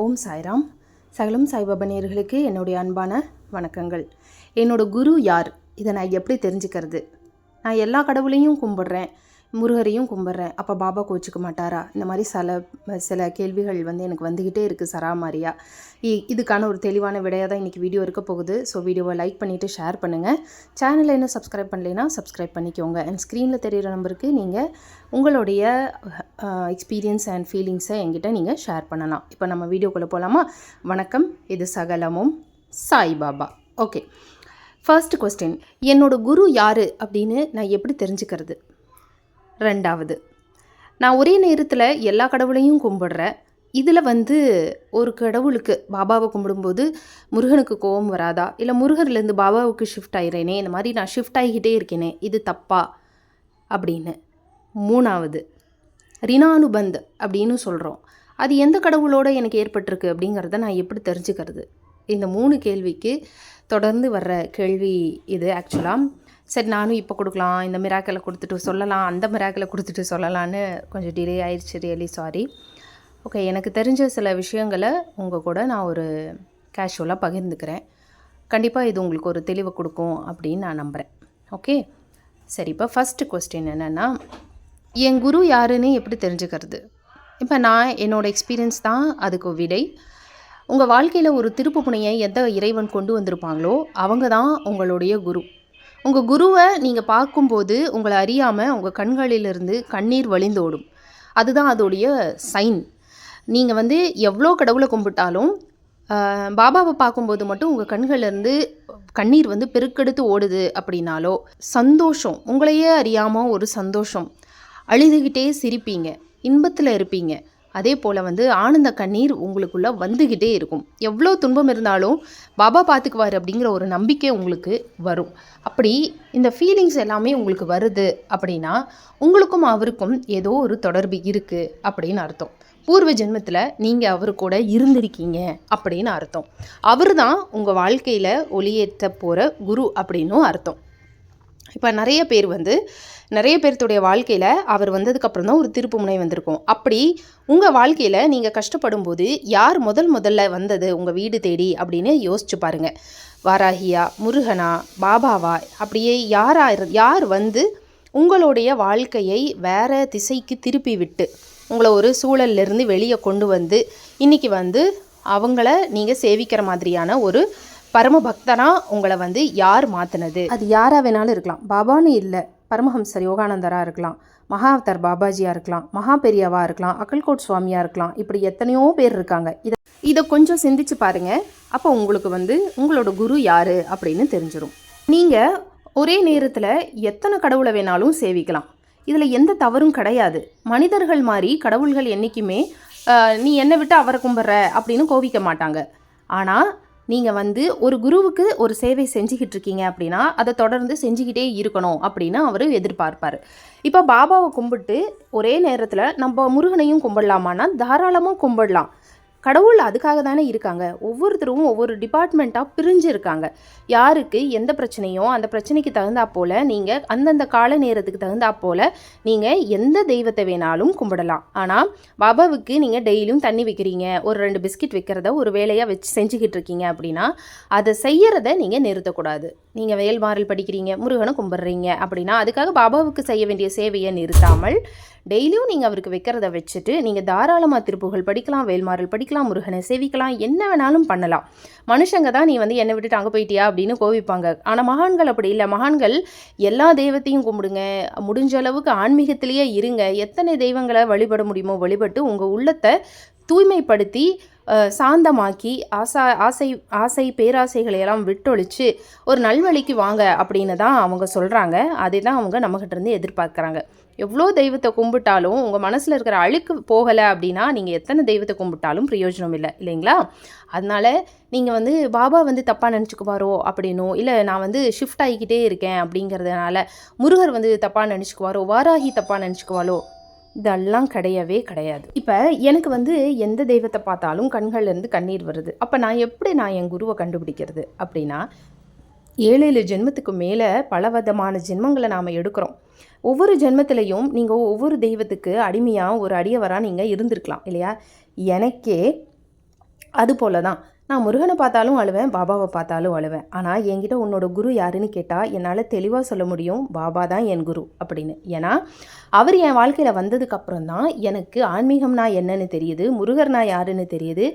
ஓம் சாய்ராம். சகலம் சாய்பாபா நேயர்களுக்கு என்னுடைய அன்பான வணக்கங்கள். என்னோட குரு யார்? இதை நான் எப்படி தெரிஞ்சுக்கிறது? நான் எல்லா கடவுளையும் கும்பிட்றேன். முருகரையும் கும்பிட்றேன். அப்போ பாபா கோச்சிக்க மாட்டாரா? இந்த மாதிரி சில சில கேள்விகள் வந்து எனக்கு வந்துக்கிட்டே இருக்குது சராமாரியா. இ- இதுக்கான ஒரு தெளிவான விடையாக தான் இன்றைக்கி வீடியோ இருக்க போகுது. ஸோ வீடியோவை லைக் பண்ணிவிட்டு ஷேர் பண்ணுங்கள் சேனலை இன்னும் சப்ஸ்கிரைப் பண்ணலைன்னா சப்ஸ்கிரைப் பண்ணிக்கோங்க. அண்ட் ஸ்க்ரீனில் தெரியிற நம்பருக்கு நீங்கள் உங்களுடைய எக்ஸ்பீரியன்ஸ் அண்ட் ஃபீலிங்ஸை என்கிட்ட நீங்கள் ஷேர் பண்ணலாம். இப்போ நம்ம வீடியோக்குள்ளே போகலாமா வணக்கம். இது சகலமும் சாய்பாபா ஓகே ஃபர்ஸ்ட் கொஸ்டின் என்னோடய குரு யார் அப்படின்னு நான் எப்படி தெரிஞ்சுக்கிறது? ரெண்டாவது. நான் ஒரே நேரத்தில் எல்லா கடவுளையும் கும்பிடுறேன் இதில் வந்து ஒரு கடவுளுக்கு பாபாவை கும்பிடும்போது முருகனுக்கு கோபம் வராதா? இல்லை முருகர்லேருந்து பாபாவுக்கு ஷிஃப்ட் ஆகிறேனே இந்த மாதிரி நான் ஷிஃப்ட் ஆகிக்கிட்டே இருக்கேனே இது தப்பா? அப்படின்னு. மூணாவது ரினானுபந்த் அப்படின்னு சொல்கிறோம் அது எந்த கடவுளோட எனக்கு ஏற்பட்டிருக்கு அப்படிங்கிறத நான் எப்படி தெரிஞ்சுக்கிறது? இந்த மூணு கேள்விக்கு தொடர்ந்து வர்ற கேள்வி இது ஆக்சுவலாக சரி நானும் இப்போ கொடுக்கலாம். இந்த மிராக்கலை கொடுத்துட்டு சொல்லலாம். அந்த மிராக்கலை கொடுத்துட்டு சொல்லலான்னு கொஞ்சம் டிலே ஆயிடுச்சு ரியலி சாரி ஓகே எனக்கு தெரிஞ்ச சில விஷயங்களை உங்கள் கூட நான் ஒரு கேஷுவலாக பகிர்ந்துக்கிறேன். கண்டிப்பாக இது உங்களுக்கு ஒரு தெளிவை கொடுக்கும் அப்படின்னு நான் நம்புகிறேன் ஓகே சரி இப்போ ஃபஸ்ட்டு கொஸ்டின் என்னென்னா என் குரு யாருன்னு எப்படி தெரிஞ்சுக்கிறது? இப்போ நான் என்னோடய எக்ஸ்பீரியன்ஸ் தான் அதுக்கு விடை. உங்கள் வாழ்க்கையில் ஒரு திருப்பு முனையை எந்த இறைவன் கொண்டு வந்திருப்பாங்களோ அவங்க தான் உங்களுடைய குரு. உங்கள் குருவை நீங்கள் பார்க்கும்போது உங்களை அறியாமல் உங்கள் கண்களிலிருந்து கண்ணீர் வழிந்தோடும். அதுதான் அதோடைய சைன் நீங்கள் வந்து எவ்வளோ கடவுளை கும்பிட்டாலும் பாபாவை பார்க்கும்போது மட்டும் உங்கள் கண்கள்லேருந்து கண்ணீர் வந்து பெருக்கெடுத்து ஓடுது அப்படின்னாலோ சந்தோஷம் உங்களையே அறியாமல் ஒரு சந்தோஷம். அழுதுகிட்டே சிரிப்பீங்க இன்பத்தில் இருப்பீங்க. அதே போல் வந்து ஆனந்த கண்ணீர் உங்களுக்குள்ளே வந்துக்கிட்டே இருக்கும். எவ்வளோ துன்பம் இருந்தாலும் பாபா பார்த்துக்குவார் அப்படிங்கிற ஒரு நம்பிக்கை உங்களுக்கு வரும். அப்படி இந்த ஃபீலிங்ஸ் எல்லாமே உங்களுக்கு வருது அப்படின்னா உங்களுக்கும் அவருக்கும் ஏதோ ஒரு தொடர்பு இருக்குது அப்படின்னு அர்த்தம். பூர்வ ஜென்மத்தில் நீங்கள் அவர் கூட இருந்திருக்கீங்க அப்படின்னு அர்த்தம். அவர் தான் உங்கள் வாழ்க்கையில் ஒளியேற்ற போகிற குரு அப்படின்னும் அர்த்தம். இப்போ நிறைய பேர் வந்து நிறைய பேர்த்துடைய வாழ்க்கையில் அவர் வந்ததுக்கப்புறம் தான் ஒரு திருப்பு முனை வந்திருக்கும். அப்படி உங்கள் வாழ்க்கையில் நீங்கள் கஷ்டப்படும் போது யார் முதல் முதல்ல வந்தது உங்கள் வீடு தேடி அப்படின்னு யோசிச்சு பாருங்கள் வாராகியா முருகனா பாபாவா அப்படியே யாராக யார் வந்து உங்களுடைய வாழ்க்கையை வேறு திசைக்கு திருப்பி விட்டு உங்களை ஒரு சூழல்ல இருந்து வெளியே கொண்டு வந்து இன்னைக்கு வந்து அவங்கள நீங்கள் சேவிக்கிற மாதிரியான ஒரு பரமபக்தனா உங்களை வந்து யார் மாற்றினது அது யாராக வேணாலும் இருக்கலாம். பாபான்னு இல்லை. பரமஹம்சர் யோகானந்தராக இருக்கலாம். மகாவதார் பாபாஜியாக இருக்கலாம். மகா பெரியவா இருக்கலாம். அக்கல்கோட் சுவாமியாக இருக்கலாம். இப்படி எத்தனையோ பேர் இருக்காங்க. இதை இதை கொஞ்சம் சிந்திச்சு பாருங்க. அப்போ உங்களுக்கு வந்து உங்களோட குரு யாரு அப்படின்னு தெரிஞ்சிடும் நீங்கள் ஒரே நேரத்தில் எத்தனை கடவுளை வேணாலும் சேவிக்கலாம். இதில் எந்த தவறும் கிடையாது. மனிதர்கள் மாதிரி கடவுள்கள் என்றைக்குமே நீ என்னை விட்டு அவரை கும்பிட்ற அப்படின்னு கோவிக்க மாட்டாங்க. ஆனால் நீங்கள் வந்து ஒரு குருவுக்கு ஒரு சேவை செஞ்சுக்கிட்டு இருக்கீங்க அப்படின்னா அதை தொடர்ந்து செஞ்சுக்கிட்டே இருக்கணும் அப்படின்னு அவர் எதிர்பார்ப்பார். இப்போ பாபாவை கும்பிட்டு ஒரே நேரத்தில் நம்ம முருகனையும் கும்பிடலாமான்னா தாராளமாக கும்பிடலாம். கடவுள் அதுக்காக தானே இருக்காங்க. ஒவ்வொருத்தரும் ஒவ்வொரு டிபார்ட்மெண்ட்டாக பிரிஞ்சு இருக்காங்க யாருக்கு எந்த பிரச்சனையோ அந்த பிரச்சனைக்கு தகுந்தா போல் நீங்கள் அந்தந்த கால நேரத்துக்கு தகுந்தா போல் நீங்கள் எந்த தெய்வத்தை வேணாலும் கும்பிடலாம். ஆனால் பாபாவுக்கு நீங்கள் டெய்லியும் தண்ணி வைக்கிறீங்க ஒரு ரெண்டு பிஸ்கட் வைக்கிறத ஒரு வேலையாக வச்சு செஞ்சுக்கிட்டு இருக்கீங்க அப்படின்னா அதை செய்யறத நீங்கள் நிறுத்தக்கூடாது. நீங்கள் வேல்மாறல் படிக்கிறீங்க முருகனை கும்பிட்றீங்க அப்படின்னா அதுக்காக பாபாவுக்கு செய்ய வேண்டிய சேவையை நிறுத்தாமல் டெய்லியும் நீங்கள் அவருக்கு வைக்கிறத வச்சுட்டு நீங்கள் தாராளமாக திருப்புகள் படிக்கலாம் வேல்மாறல் படிக்கலாம் முருகனை சேவிக்கலாம் என்ன வேணாலும் பண்ணலாம். மனுஷங்க தான் நீ வந்து என்னை விட்டுட்டு அங்கே போயிட்டியா அப்படின்னு கோவிப்பாங்க. ஆனால் மகான்கள் அப்படி இல்லை. மகான்கள் எல்லா தெய்வத்தையும் கும்பிடுங்க. முடிஞ்ச அளவுக்கு ஆன்மீகத்திலேயே இருங்க. எத்தனை தெய்வங்களை வழிபட முடியுமோ வழிபட்டு உங்கள் உள்ளத்தை தூய்மைப்படுத்தி சாந்தமாக்கி ஆசா ஆசை ஆசை பேராசைகளை எல்லாம் விட்டொழிச்சு ஒரு நல்வழிக்கு வாங்க அப்படின்னு தான் அவங்க சொல்கிறாங்க அதை தான் அவங்க நம்மகிட்ட இருந்து எதிர்பார்க்குறாங்க. எவ்வளோ தெய்வத்தை கும்பிட்டாலும் உங்கள் மனசில் இருக்கிற அழுக்கு போகலை அப்படின்னா நீங்கள் எத்தனை தெய்வத்தை கும்பிட்டாலும் பிரயோஜனம் இல்லை இல்லைங்களா? அதனால நீங்கள் வந்து பாபா வந்து தப்பாக நினச்சிக்குவாரோ அப்படின்னோ இல்லை நான் வந்து ஷிஃப்ட் ஆகிக்கிட்டே இருக்கேன் அப்படிங்கிறதுனால முருகர் வந்து தப்பாக நினச்சிக்குவாரோ வாராகி தப்பாக நினச்சிக்குவாளோ இதெல்லாம் கிடையவே கிடையாது. இப்போ எனக்கு வந்து எந்த தெய்வத்தை பார்த்தாலும் கண்கள்லேருந்து கண்ணீர் வருது. அப்போ நான் எப்படி நான் என் குருவை கண்டுபிடிக்கிறது அப்படின்னா ஏழு ஏழு ஜென்மத்துக்கு மேலே பல விதமான ஜென்மங்களை நாம் எடுக்கிறோம். ஒவ்வொரு ஜென்மத்திலையும் நீங்கள் ஒவ்வொரு தெய்வத்துக்கு அடிமையாக ஒரு அடியவராக நீங்கள் இருந்திருக்கலாம் இல்லையா? எனக்கே அது போல தான் நான் முருகனை பார்த்தாலும் அழுவேன் பாபாவை பார்த்தாலும் அழுவேன். ஆனால் என்கிட்ட உன்னோட குரு யாருன்னு கேட்டால் என்னால் தெளிவாக சொல்ல முடியும் பாபா தான் என் குரு அப்படின்னு. ஏன்னா அவர் என் வாழ்க்கையில் வந்ததுக்கப்புறம் தான் எனக்கு ஆன்மீகம்னா என்னன்னு தெரியுது முருகர்னா யாருன்னு தெரியுது.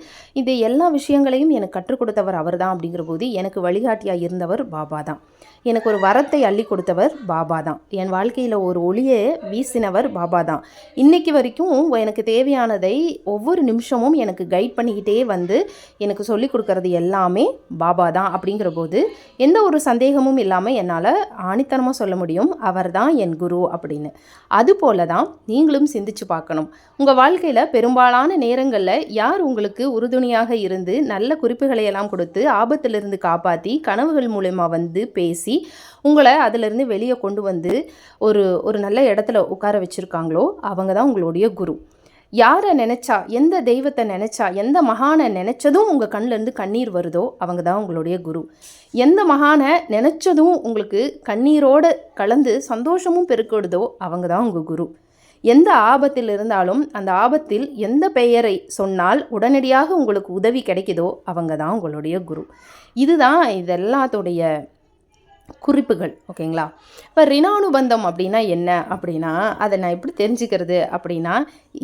இந்த எல்லா விஷயங்களையும் எனக்கு கற்றுக் கொடுத்தவர் அவர் தான் அப்படிங்கிற போது எனக்கு வழிகாட்டியாக இருந்தவர் பாபா தான். எனக்கு ஒரு வரத்தை அள்ளி கொடுத்தவர் பாபா தான். என் வாழ்க்கையில் ஒரு ஒளியை வீசினவர் பாபா தான். இன்னைக்கு வரைக்கும் எனக்கு தேவையானதை ஒவ்வொரு நிமிஷமும் எனக்கு கைட் பண்ணிக்கிட்டே வந்து எனக்கு சொல்லிக் கொடுக்கறது எல்லாமே பாபா தான் அப்படிங்கிற போது எந்த ஒரு சந்தேகமும் இல்லாமல் என்னால் ஆணித்தனமாக சொல்ல முடியும். அவர் தான் என் குரு அப்படின்னு. அதுபோல தான் நீங்களும் சிந்திச்சு பார்க்கணும். உங்கள் வாழ்க்கையில் பெரும்பாலான நேரங்களில் யார் உங்களுக்கு உறுதுணையாக இருந்து நல்ல குறிப்புகளை எல்லாம் கொடுத்து ஆபத்திலிருந்து காப்பாற்றி கனவுகள் மூலயமா வந்து பேசி உங்களை அதிலிருந்து வெளியே கொண்டு வந்து ஒரு ஒரு நல்ல இடத்துல உட்கார வச்சுருக்காங்களோ அவங்க தான் உங்களுடைய குரு. யாரை நினச்சா எந்த தெய்வத்தை நினச்சா எந்த மகானை நினச்சதும் உங்கள் கண்ணிலேருந்து கண்ணீர் வருதோ அவங்க தான் உங்களுடைய குரு. எந்த மகானை நினச்சதும் உங்களுக்கு கண்ணீரோடு கலந்து சந்தோஷமும் பெருக்கிடுதோ அவங்க தான் உங்கள் குரு. எந்த ஆபத்தில் இருந்தாலும் அந்த ஆபத்தில் எந்த பெயரை சொன்னால் உடனடியாக உங்களுக்கு உதவி கிடைக்குதோ அவங்க தான் உங்களுடைய குரு. இதுதான் இதெல்லாத்துடைய குறிப்புகள் ஓகேங்களா? இப்போ ரிணானுபந்தம் அப்படின்னா என்ன? அப்படின்னா அதை நான் எப்படி தெரிஞ்சுக்கிறது? அப்படின்னா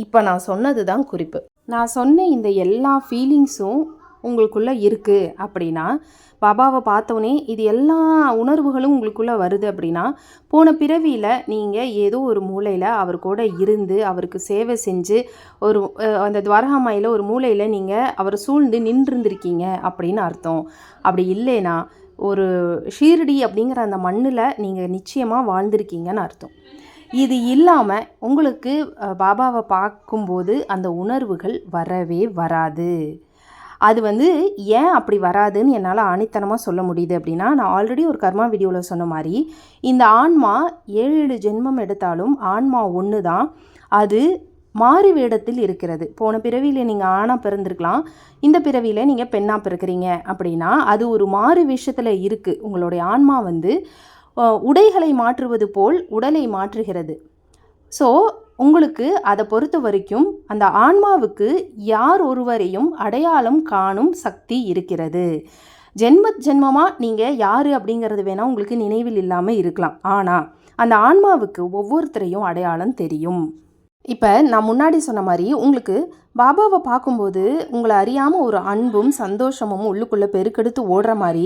இப்போ நான் சொன்னது தான் குறிப்பு. நான் சொன்ன இந்த எல்லா ஃபீலிங்ஸும் உங்களுக்குள்ளே இருக்குது அப்படின்னா பாபாவை பார்த்தோன்னே இது எல்லா உணர்வுகளும் உங்களுக்குள்ளே வருது அப்படின்னா போன பிறவியில் நீங்கள் ஏதோ ஒரு மூலையில் அவர் கூட இருந்து அவருக்கு சேவை செஞ்சு ஒரு அந்த துவாரகாமாயில் ஒரு மூலையில் நீங்கள் அவர் சூழ்ந்து நின்றுருந்துருக்கீங்க அப்படின்னு அர்த்தம். அப்படி இல்லைன்னா ஒரு ஷீரடி அப்படிங்கிற அந்த மண்ணில் நீங்கள் நிச்சயமாக வாழ்ந்திருக்கீங்கன்னு அர்த்தம். இது இல்லாமல் உங்களுக்கு பாபாவை பார்க்கும்போது அந்த உணர்வுகள் வரவே வராது. அது வந்து ஏன் அப்படி வராதுன்னு என்னால் ஆணித்தனமாக சொல்ல முடியுது அப்படின்னா நான் ஆல்ரெடி ஒரு கர்மா வீடியோவில் சொன்ன மாதிரி இந்த ஆன்மா ஏழு ஏழு ஜென்மம் எடுத்தாலும் ஆன்மா ஒன்று தான் அது மாறு வேடத்தில் இருக்கிறது. போன பிறவியில் நீங்கள் ஆணாக பிறந்திருக்கலாம். இந்த பிறவியில் நீங்கள் பெண்ணாக பிறக்கிறீங்க அப்படின்னா அது ஒரு மாறு விஷயத்தில் இருக்குது உங்களுடைய ஆன்மா வந்து உடைகளை மாற்றுவது போல் உடலை மாற்றுகிறது. ஸோ உங்களுக்கு அதை பொறுத்த வரைக்கும் அந்த ஆன்மாவுக்கு யார் ஒருவரையும் அடையாளம் காணும் சக்தி இருக்கிறது. ஜென்ம ஜென்மமாக நீங்கள் யார் அப்படிங்கிறது வேணால் உங்களுக்கு நினைவில் இல்லாமல் இருக்கலாம். ஆனால் அந்த ஆன்மாவுக்கு ஒவ்வொருத்தரையும் அடையாளம் தெரியும். இப்போ நான் முன்னாடி சொன்ன மாதிரி உங்களுக்கு பாபாவை பார்க்கும்போது உங்களை அறியாமல் ஒரு அன்பும் சந்தோஷமும் உள்ளுக்குள்ளே பெருக்கெடுத்து ஓடுற மாதிரி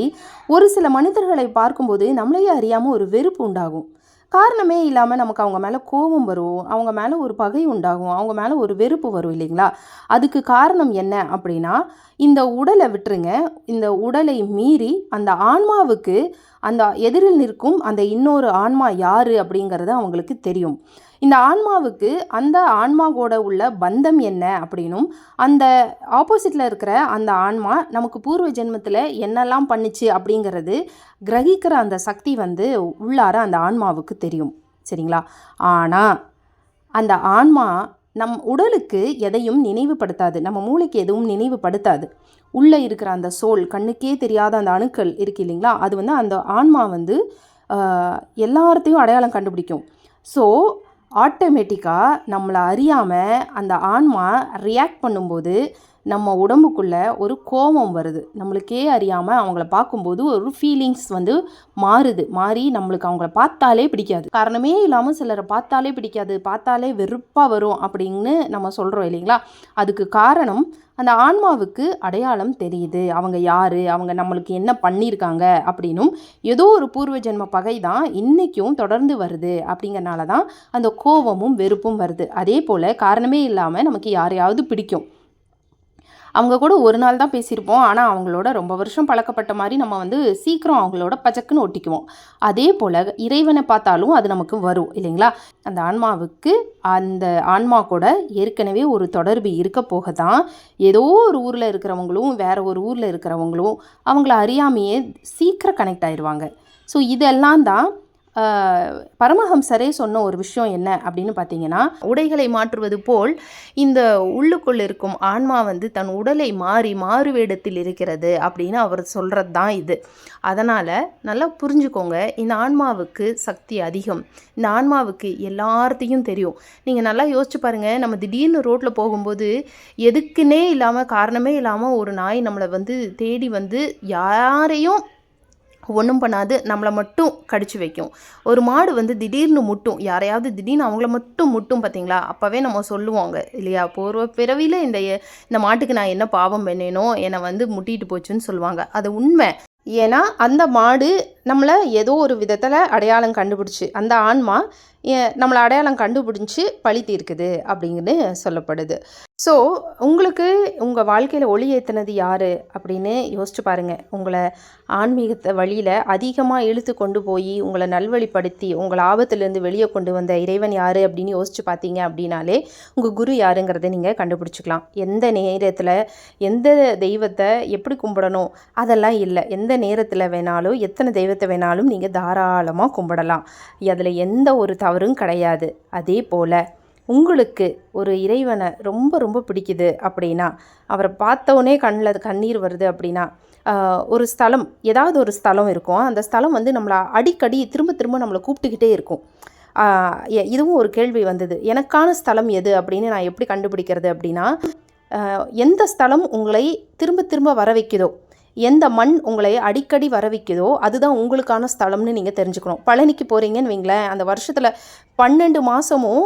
ஒரு சில மனிதர்களை பார்க்கும்போது நம்மளையே அறியாமல் ஒரு வெறுப்பு உண்டாகும். காரணமே இல்லாமல் நமக்கு அவங்க மேலே கோபம் வரும் அவங்க மேலே ஒரு பகை உண்டாகும் அவங்க மேலே ஒரு வெறுப்பு வரும் இல்லைங்களா? அதுக்கு காரணம் என்ன அப்படின்னா இந்த உடலை விட்டுருங்க. இந்த உடலை மீறி அந்த ஆன்மாவுக்கு அந்த எதிரில் நிற்கும் அந்த இன்னொரு ஆன்மா யார் அப்படிங்கிறது அவங்களுக்கு தெரியும். இந்த ஆன்மாவுக்கு அந்த ஆன்மாவோட உள்ள பந்தம் என்ன அப்படின்னும் அந்த ஆப்போசிட்டில் இருக்கிற அந்த ஆன்மா நமக்கு பூர்வ ஜென்மத்தில் என்னெல்லாம் பண்ணுச்சு அப்படிங்கிறது கிரகிக்கிற அந்த சக்தி வந்து உள்ளார அந்த ஆன்மாவுக்கு தெரியும். சரிங்களா? ஆனால் அந்த ஆன்மா நம் உடலுக்கு எதையும் நினைவுபடுத்தாது. நம்ம மூளைக்கு எதுவும் நினைவுபடுத்தாது. உள்ளே இருக்கிற அந்த சோல் கண்ணுக்கே தெரியாத அந்த அணுக்கள் இருக்கு இல்லைங்களா? அது வந்து அந்த ஆன்மா வந்து ஆஹ், எல்லார்த்தையும் அடையாளம் கண்டுபிடிக்கும். ஸோ ஆட்டோமேட்டிக்காக நம்மளை அறியாமல் அந்த ஆன்மா ரியாக்ட் பண்ணும்போது நம்ம உடம்புக்குள்ளே ஒரு கோபம் வருது. நம்மளுக்கே அறியாமல் அவங்கள பார்க்கும்போது ஒரு ஃபீலிங்ஸ் வந்து மாறுது. மாறி நம்மளுக்கு அவங்கள பார்த்தாலே பிடிக்காது. காரணமே இல்லாமல் சிலரை பார்த்தாலே பிடிக்காது. பார்த்தாலே வெறுப்பாக வரும் அப்படின்னு நம்ம சொல்கிறோம் இல்லைங்களா? அதுக்கு காரணம் அந்த ஆன்மாவுக்கு அடையாளம் தெரியுது. அவங்க யார்? அவங்க நம்மளுக்கு என்ன பண்ணியிருக்காங்க? அப்படின்னும் ஏதோ ஒரு பூர்வ ஜென்ம பகை தான் இன்றைக்கும் தொடர்ந்து வருது அப்படிங்கறனால தான் அந்த கோபமும் வெறுப்பும் வருது. அதே போல் காரணமே இல்லாமல் நமக்கு யாரையாவது பிடிக்கும். அவங்க கூட ஒரு நாள் தான் பேசியிருப்போம். ஆனால் அவங்களோட ரொம்ப வருஷம் பழக்கப்பட்ட மாதிரி நம்ம வந்து சீக்கிரம் அவங்களோட பச்சக்குன்னு ஒட்டிக்குவோம். அதே போல் இறைவனை பார்த்தாலும் அது நமக்கு வரும் இல்லைங்களா? அந்த ஆன்மாவுக்கு அந்த ஆன்மா கூட ஏற்கனவே ஒரு தொடர்பு இருக்க போக தான் ஏதோ ஒரு ஊரில் இருக்கிறவங்களும் வேற ஒரு ஊரில் இருக்கிறவங்களும் அவங்கள அறியாமையே சீக்கிரம் கனெக்ட் ஆயிடுவாங்க ஸோ இதெல்லாம் தான் பரமஹம்சரே சொன்ன ஒரு விஷயம் என்ன அப்படின்னு பார்த்தீங்கன்னா உடைகளை மாற்றுவது போல் இந்த உள்ளுக்குள் இருக்கும் ஆன்மா வந்து தன் உடலை மாறி மாறு வேடத்தில் இருக்கிறது அப்படின்னு அவர் சொல்கிறது தான் இது. அதனால் நல்லா புரிஞ்சுக்கோங்க இந்த ஆன்மாவுக்கு சக்தி அதிகம். இந்த ஆன்மாவுக்கு எல்லாத்தையும் தெரியும். நீங்கள் நல்லா யோசிச்சு பாருங்கள் நம்ம திடீர்னு ரோட்டில் போகும்போது எதுக்குன்னே இல்லாமல் காரணமே இல்லாமல் ஒரு நாய் நம்மளை வந்து தேடி வந்து யாரையும் ஒன்றும் பண்ணாது நம்மளை மட்டும் கடிச்சு வைக்கும். ஒரு மாடு வந்து திடீர்னு முட்டும் யாரையாவது திடீர்னு அவங்கள மட்டும் முட்டும் பார்த்தீங்களா அப்போவே நம்ம சொல்லுவாங்க இல்லையா பூர்வ பிறவியில் இந்த இந்த மாட்டுக்கு நான் என்ன பாவம் பண்ணேனோ என்னை வந்து முட்டிட்டு போச்சுன்னு சொல்லுவாங்க. அது உண்மை. ஏன்னா அந்த மாடு நம்மளை ஏதோ ஒரு விதத்தில் அடையாளம் கண்டுபிடிச்சி அந்த ஆன்மா நம்மளை அடையாளம் கண்டுபிடிச்சி பழி தீர்க்குது அப்படின்னு சொல்லப்படுது. ஸோ உங்களுக்கு உங்கள் வாழ்க்கையில் ஒளி ஏற்றினது யார்? அப்படின்னு யோசிச்சு பாருங்கள் உங்களை ஆன்மீகத்தை வழியில் அதிகமாக இழுத்து கொண்டு போய் உங்களை நல்வழிப்படுத்தி உங்களை ஆபத்துலேருந்து வெளியே கொண்டு வந்த இறைவன் யார் அப்படின்னு யோசிச்சு பார்த்தீங்க அப்படின்னாலே உங்கள் குரு யாருங்கிறத நீங்கள் கண்டுபிடிச்சிக்கலாம். எந்த நேரத்தில் எந்த தெய்வத்தை எப்படி கும்பிடணும்? அதெல்லாம் இல்லை. எந்த நேரத்தில் வேணாலும் எத்தனை தெய்வத்தை வேணாலும் நீங்கள் தாராளமாக கும்பிடலாம். அதில் எந்த ஒரு தவறும் கிடையாது. அதே போல் உங்களுக்கு ஒரு இறைவனை ரொம்ப ரொம்ப பிடிக்குது அப்படின்னா அவரை பார்த்தோன்னே கண்ணில் கண்ணீர் வருது அப்படின்னா ஒரு ஸ்தலம் ஏதாவது ஒரு ஸ்தலம் இருக்கும். அந்த ஸ்தலம் வந்து நம்மளை அடிக்கடி திரும்ப திரும்ப நம்மளை கூப்பிட்டுக்கிட்டே இருக்கும். எ- இதுவும் ஒரு கேள்வி வந்தது. எனக்கான ஸ்தலம் எது அப்படின்னு நான் எப்படி கண்டுபிடிக்கிறது அப்படின்னா எந்த ஸ்தலம் உங்களை திரும்ப திரும்ப வர வைக்குதோ எந்த மண் உங்களை அடிக்கடி வர வைக்குதோ அதுதான் உங்களுக்கான ஸ்தலம்னு நீங்கள் தெரிஞ்சுக்கணும். பழனிக்கு போகிறீங்கன்னு வைங்களேன் அந்த வருஷத்தில் பன்னெண்டு மாதமும்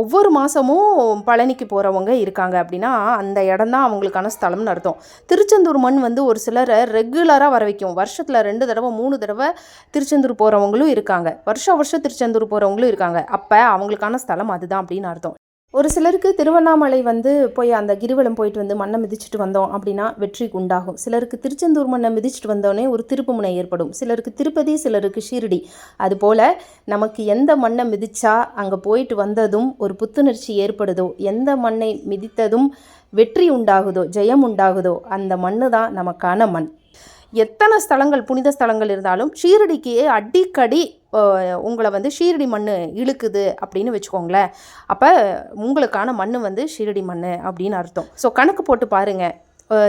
ஒவ்வொரு மாதமும் பழனிக்கு போகிறவங்க இருக்காங்க அப்படின்னா அந்த இடம் தான் அவங்களுக்கான ஸ்தலம்னு அர்த்தம். திருச்செந்தூர் மண் வந்து ஒரு சிலரை ரெகுலராக வர வைக்கும் வருஷத்தில் ரெண்டு தடவை மூணு தடவை திருச்செந்தூர் போகிறவங்களும் இருக்காங்க. வருஷம் வருஷம் திருச்செந்தூர் போகிறவங்களும் இருக்காங்க. அப்போ அவங்களுக்கான ஸ்தலம் அதுதான் அப்படின்னு அர்த்தம். ஒரு சிலருக்கு திருவண்ணாமலை வந்து போய் அந்த கிரிவலம் போயிட்டு வந்து மண்ணை மிதிச்சிட்டு வந்தோம் அப்படின்னா வெற்றி உண்டாகும். சிலருக்கு திருச்செந்தூர் மண்ணை மிதிச்சிட்டு வந்தோடனே ஒரு திருப்புமுனை ஏற்படும். சிலருக்கு திருப்பதி சிலருக்கு ஷீரடி. அதுபோல் நமக்கு எந்த மண்ணை மிதிச்சா அங்கே போயிட்டு வந்ததும் ஒரு புத்துணர்ச்சி ஏற்படுதோ எந்த மண்ணை மிதித்ததும் வெற்றி உண்டாகுதோ ஜெயம் உண்டாகுதோ அந்த மண்ணு தான் நமக்கான மண். எத்தனை ஸ்தலங்கள் புனித ஸ்தலங்கள் இருந்தாலும் ஷீரடிக்கு அடிக்கடி உங்களை வந்து ஷீரடி மண் இழுக்குது அப்படின்னு வச்சுக்கோங்களேன். அப்போ உங்களுக்கான மண் வந்து ஷீரடி மண் அப்படின்னு அர்த்தம். ஸோ கணக்கு போட்டு பாருங்கள்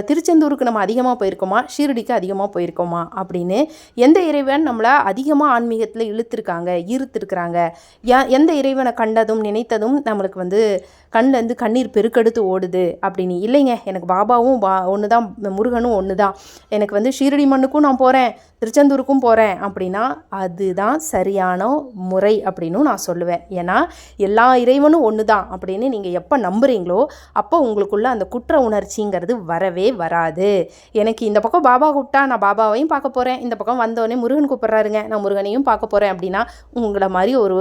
திருச்செந்தூருக்கு நம்ம அதிகமாக போயிருக்கோமா? ஷீரடிக்கு அதிகமாக போயிருக்கோமா? அப்படின்னு எந்த இறைவன் நம்மளை அதிகமாக ஆன்மீகத்தில் இழுத்துருக்காங்க ஈர்த்திருக்கிறாங்க? யா எந்த இறைவனை கண்டதும் நினைத்ததும் நம்மளுக்கு வந்து கண்ணிலேருந்து கண்ணீர் பெருக்கெடுத்து ஓடுது அப்படின்னு. இல்லைங்க எனக்கு பாபாவும் பா ஒன்று தான் முருகனும் ஒன்று தான் எனக்கு வந்து ஷீரடி மண்ணுக்கும் நான் போகிறேன் திருச்செந்தூருக்கும் போகிறேன் அப்படின்னா அதுதான் சரியான முறை அப்படின்னு நான் சொல்லுவேன். ஏன்னா எல்லா இறைவனும் ஒன்று தான் அப்படின்னு நீங்கள் எப்போ நம்புகிறீங்களோ அப்போ உங்களுக்குள்ள அந்த குற்ற உணர்ச்சிங்கிறது வரவே வராது. எனக்கு இந்த பக்கம் பாபா கூப்பிட்டா நான் பாபாவையும் பார்க்க போகிறேன் இந்த பக்கம் வந்தோடனே முருகன் கூப்பிட்றாருங்க நான் முருகனையும் பார்க்க போகிறேன் அப்படின்னா உங்களை மாதிரி ஒரு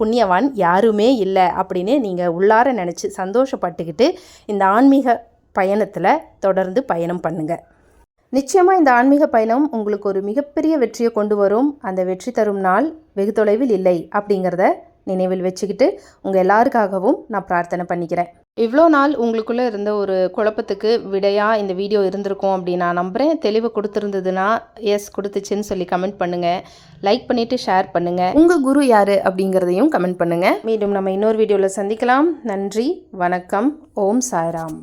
புண்ணியவான் யாருமே இல்லை அப்படின்னு நீங்கள் உள்ளார நினச்சி சந்தோஷப்பட்டுக்கிட்டு இந்த ஆன்மீக பயணத்தில் தொடர்ந்து பயணம் பண்ணுங்கள் நிச்சயமாக இந்த ஆன்மீக பயணம் உங்களுக்கு ஒரு மிகப்பெரிய வெற்றியை கொண்டு வரும். அந்த வெற்றி தரும் நாள் வெகு தொலைவில் இல்லை அப்படிங்கிறத நினைவில் வச்சுக்கிட்டு உங்கள் எல்லாருக்காகவும் நான் பிரார்த்தனை பண்ணிக்கிறேன். இவ்வளோ நாள் உங்களுக்குள்ளே இருந்த ஒரு குழப்பத்துக்கு விடையாக இந்த வீடியோ இருந்திருக்கும் அப்படின்னு நான் நம்புகிறேன் தெளிவு கொடுத்துருந்ததுன்னா எஸ் கொடுத்துச்சுன்னு சொல்லி கமெண்ட் பண்ணுங்கள் லைக் பண்ணிவிட்டு ஷேர் பண்ணுங்கள் உங்கள் குரு யார் அப்படிங்கிறதையும் கமெண்ட் பண்ணுங்கள் மீண்டும் நம்ம இன்னொரு வீடியோவில் சந்திக்கலாம். நன்றி வணக்கம் ஓம் சாய்ராம்.